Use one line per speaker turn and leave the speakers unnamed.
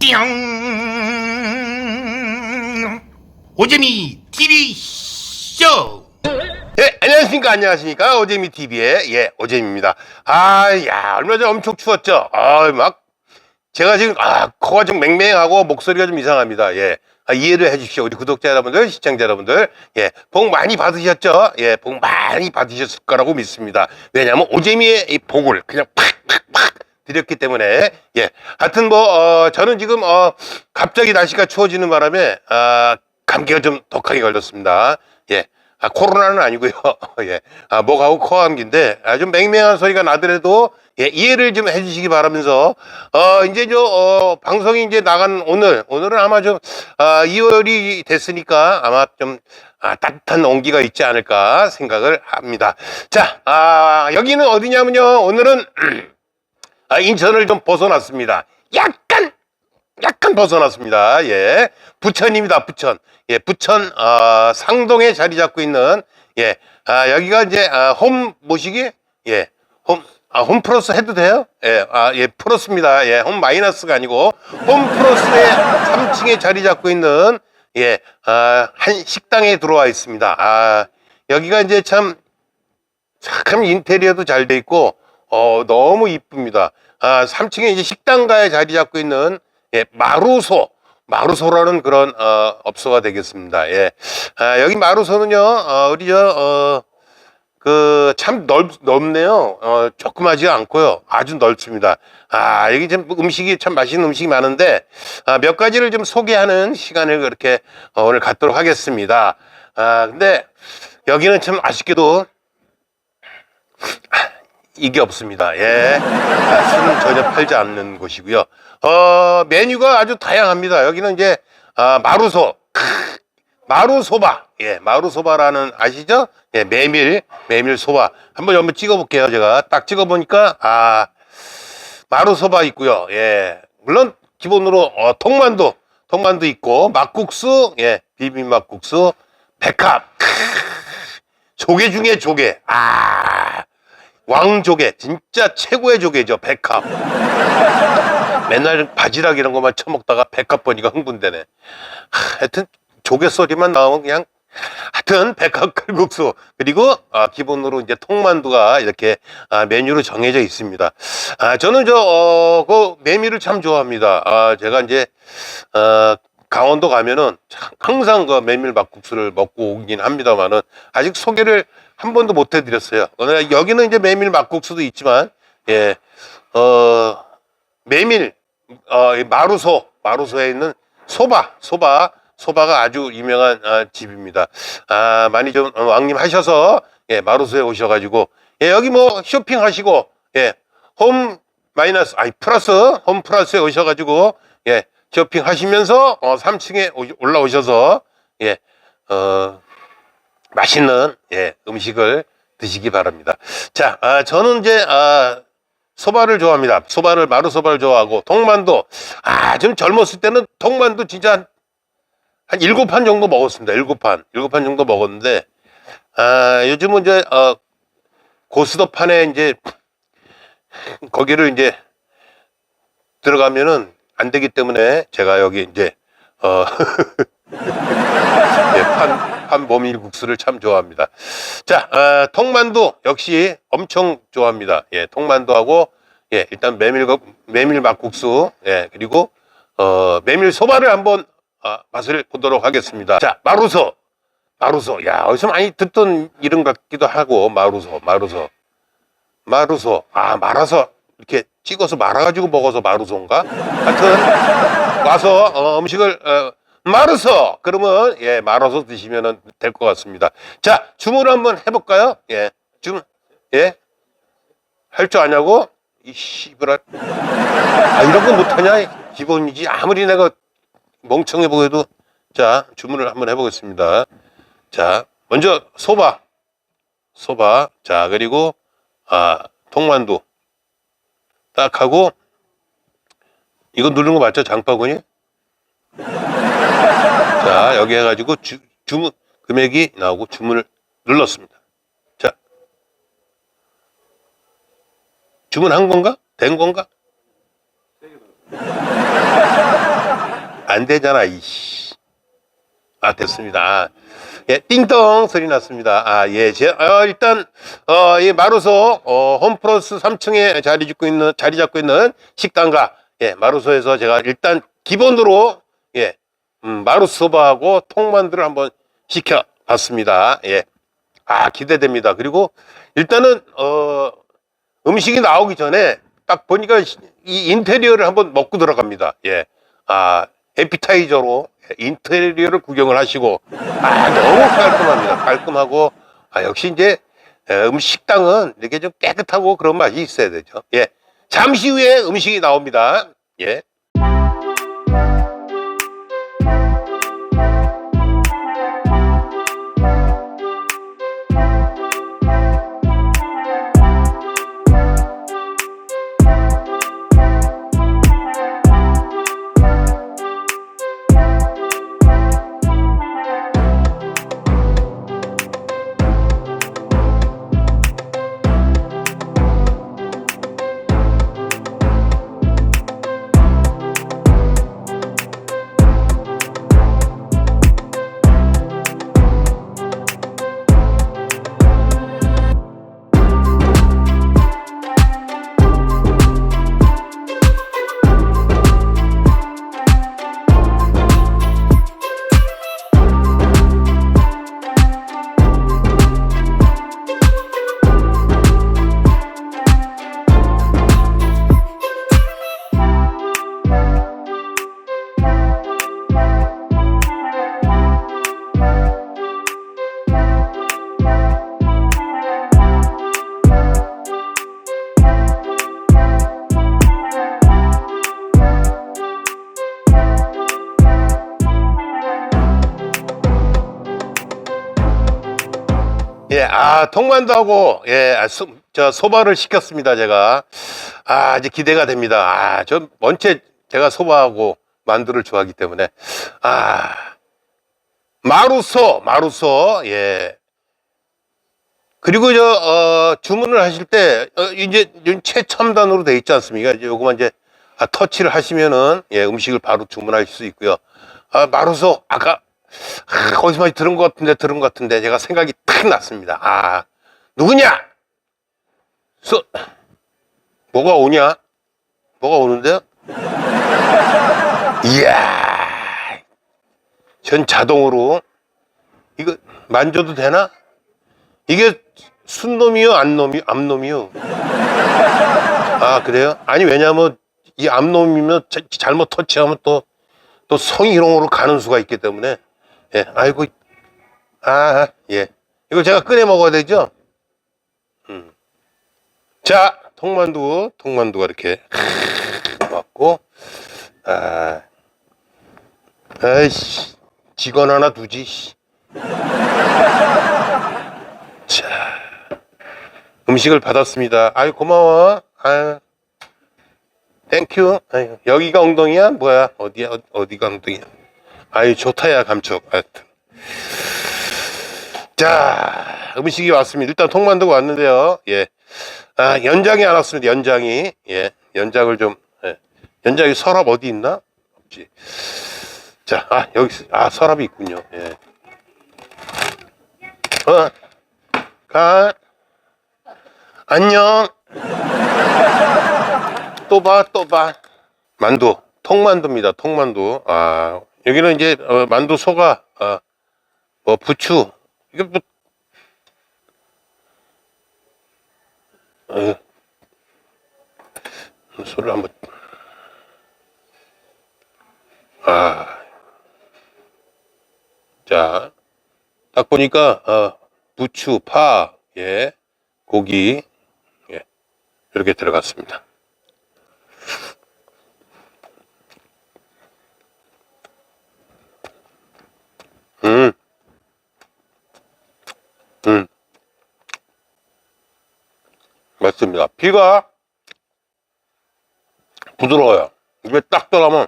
띠용 오재미 TV 쇼
예, 안녕하십니까, 안녕하십니까. 오재미 TV의, 예, 오재미입니다. 아, 야, 얼마 전에 엄청 추웠죠? 아, 막, 제가 지금, 아, 코가 좀 맹맹하고 목소리가 좀 이상합니다. 예. 아, 이해를 해 주십시오. 우리 구독자 여러분들, 시청자 여러분들. 예, 복 많이 받으셨죠? 예, 복 많이 받으셨을 거라고 믿습니다. 왜냐면 오재미의 이 복을 그냥 팍 팍 팍 드렸기 때문에, 예. 하여튼 뭐, 어, 저는 지금, 어, 갑자기 날씨가 추워지는 바람에, 아, 감기가 좀 독하게 걸렸습니다. 예. 아, 코로나는 아니고요. 예. 아, 목하고 코감기인데, 아, 좀 맹맹한 소리가 나더라도, 예, 이해를 좀 해주시기 바라면서, 어, 이제 저, 어, 방송이 이제 나간 오늘, 오늘은 아마 좀, 아, 2월이 됐으니까 아마 좀, 아, 따뜻한 온기가 있지 않을까 생각을 합니다. 자, 아, 여기는 어디냐면요. 오늘은, 아, 인천을 좀 벗어났습니다. 약간, 약간 벗어났습니다. 예. 부천입니다. 부천. 예, 부천, 어, 상동에 자리 잡고 있는, 예, 아, 여기가 이제, 아, 홈 모시기? 예, 홈, 아, 홈 플러스 해도 돼요? 예, 아, 예, 플러스입니다. 예, 홈 마이너스가 아니고, 홈 플러스의 3층에 자리 잡고 있는, 예, 아, 한 식당에 들어와 있습니다. 아, 여기가 이제 참, 참 인테리어도 잘 돼 있고, 어, 너무 이쁩니다. 아, 3층에 이제 식당가에 자리 잡고 있는, 예, 마루소. 마루소라는 그런, 어, 업소가 되겠습니다. 예. 아, 여기 마루소는요, 어, 우리 저, 어, 그, 참 넓, 넓네요. 어, 조그마지 않고요. 아주 넓습니다. 아, 여기 좀 음식이 참 맛있는 음식이 많은데, 아, 몇 가지를 좀 소개하는 시간을 그렇게 어, 오늘 갖도록 하겠습니다. 아, 근데 여기는 참 아쉽게도 이게 없습니다. 예. 아, 술은 전혀 팔지 않는 곳이고요. 어, 메뉴가 아주 다양합니다. 여기는 이제, 아, 마루소. 크, 마루소바. 예, 마루소바라는 아시죠? 예, 메밀, 메밀소바. 한번 한번 찍어 볼게요. 제가 딱 찍어 보니까, 아, 마루소바 있고요. 예. 물론, 기본으로, 어, 통만두. 통만두 있고, 막국수. 예, 비빔막국수. 백합. 크, 조개 중에 조개. 아, 왕조개 진짜 최고의 조개죠 백합. 맨날 바지락 이런 것만 처먹다가 백합 보니까 흥분되네. 하, 하여튼 조개 소리만 나오면 그냥 하여튼 백합 칼국수. 그리고 아, 기본으로 이제 통만두가 이렇게 아, 메뉴로 정해져 있습니다. 아, 저는 저그 메밀을 참 좋아합니다. 아, 제가 이제 어, 강원도 가면은 참 항상 그 메밀 막국수를 먹고 오긴 합니다만은 아직 소개를 한 번도 못 해드렸어요. 오늘 여기는 이제 메밀 막국수도 있지만 예, 어 메밀 어이 마루소 마루소에 있는 소바 소바 소바가 아주 유명한 아, 집입니다. 아 많이 좀 어, 왕림하셔서 예 마루소에 오셔가지고 예 여기 뭐 쇼핑하시고 예 홈 마이너스 아니 플러스 홈 플러스에 오셔가지고 예 쇼핑하시면서 어 3층에 올라오셔서 예 어 맛있는 예, 음식을 드시기 바랍니다. 자, 아, 저는 이제 아, 소바를 좋아합니다. 소바를 마루 소바를 좋아하고 통만두. 아, 좀 젊었을 때는 통만두 진짜 한, 한 일곱 판 정도 먹었습니다. 일곱 판, 일곱 판 정도 먹었는데 아, 요즘은 이제 어, 고스톱판에 이제 거기를 이제 들어가면은 안 되기 때문에 제가 여기 이제 어 예, 판, 판 모밀 국수를 참 좋아합니다. 자, 어, 통만두 역시 엄청 좋아합니다. 예, 통만두하고 예, 일단 메밀 메밀 막국수 예, 그리고 어, 메밀 소바를 한번 아, 맛을 보도록 하겠습니다. 자, 마루소. 마루소. 야, 어디서 많이 듣던 이름 같기도 하고 마루소, 마루소. 마루소. 아, 말아서 이렇게 찍어서 말아가지고 먹어서 마루소인가? 하여튼 와서 어, 음식을 어, 말아서 그러면 예 말아서 드시면 될 것 같습니다. 자 주문 한번 해볼까요? 예 주문 예할 줄 아냐고? 이 씨부라 아 이런 거 못하냐? 기본이지. 아무리 내가 멍청해 보여도. 자 주문을 한번 해보겠습니다. 자 먼저 소바. 소바. 자 그리고 아 통만두 딱 하고 이거 누르는 거 맞죠 장바구니? 자, 여기 해가지고 주, 주문, 금액이 나오고 주문을 눌렀습니다. 자. 주문한 건가? 된 건가? 안 되잖아, 이씨. 아, 됐습니다. 예, 띵동 소리 났습니다. 아, 예, 제, 어, 일단, 어, 이 마루소, 어, 홈플러스 3층에 자리 잡고 있는, 자리 잡고 있는 식당가, 예, 마루소에서 제가 일단 기본으로, 예, 음, 마루소바하고 통만두를 한번 시켜봤습니다. 예. 아, 기대됩니다. 그리고 일단은, 어, 음식이 나오기 전에 딱 보니까 이 인테리어를 한번 먹고 들어갑니다. 예. 아, 에피타이저로 인테리어를 구경을 하시고, 아, 너무 깔끔합니다. 깔끔하고, 아, 역시 이제, 에, 음식당은 이렇게 좀 깨끗하고 그런 맛이 있어야 되죠. 예. 잠시 후에 음식이 나옵니다. 예. 아, 통만두하고, 예, 아, 소, 저, 소바를 시켰습니다, 제가. 아, 이제 기대가 됩니다. 아, 저, 원체 제가 소바하고 만두를 좋아하기 때문에. 아, 마루소, 마루소, 예. 그리고 저, 어, 주문을 하실 때, 어, 이제, 좀 최첨단으로 돼 있지 않습니까? 이제 요거만 이제, 아, 터치를 하시면은, 예, 음식을 바로 주문할 수 있고요. 아, 마루소, 아까, 아, 거기서 많이 들은 것 같은데, 들은 것 같은데, 제가 생각이 탁 났습니다. 아, 누구냐? 소, 뭐가 오냐? 뭐가 오는데요? 이야, 전 자동으로, 이거 만져도 되나? 이게 순놈이요, 안놈이요, 암놈이요? 아, 그래요? 아니, 왜냐면, 이 암놈이면 자- 잘못 터치하면 또, 또 성희롱으로 가는 수가 있기 때문에, 예, 아이고, 아, 예. 이거 제가 꺼내 먹어야 되죠? 음. 자, 통만두, 통만두가 이렇게 왔고, 아, 아이씨, 직원 하나 두지, 씨. 자, 음식을 받았습니다. 아유, 고마워. 아유, 땡큐. 아유, 여기가 엉덩이야? 뭐야? 어디야? 어- 어디가 엉덩이야? 아유, 좋다야, 감촉. 하여튼. 자, 음식이 왔습니다. 일단 통만두가 왔는데요. 예. 아, 연장이 안 왔습니다. 연장이. 예. 연장을 좀, 예. 연장이 서랍 어디 있나? 없지. 자, 아, 여기, 있- 아, 서랍이 있군요. 예. 어, 가. 안녕. 또 봐, 또 봐. 만두. 통만두입니다. 통만두. 아, 여기는 이제, 어, 만두 소가, 어, 뭐, 부추. 이게 뭐, 어, 소를 한번, 아, 자, 딱 보니까, 어, 부추, 파, 예, 고기, 예, 이렇게 들어갔습니다. 음, 음. 맞습니다. 피가 부드러워요. 입에 딱 들어가면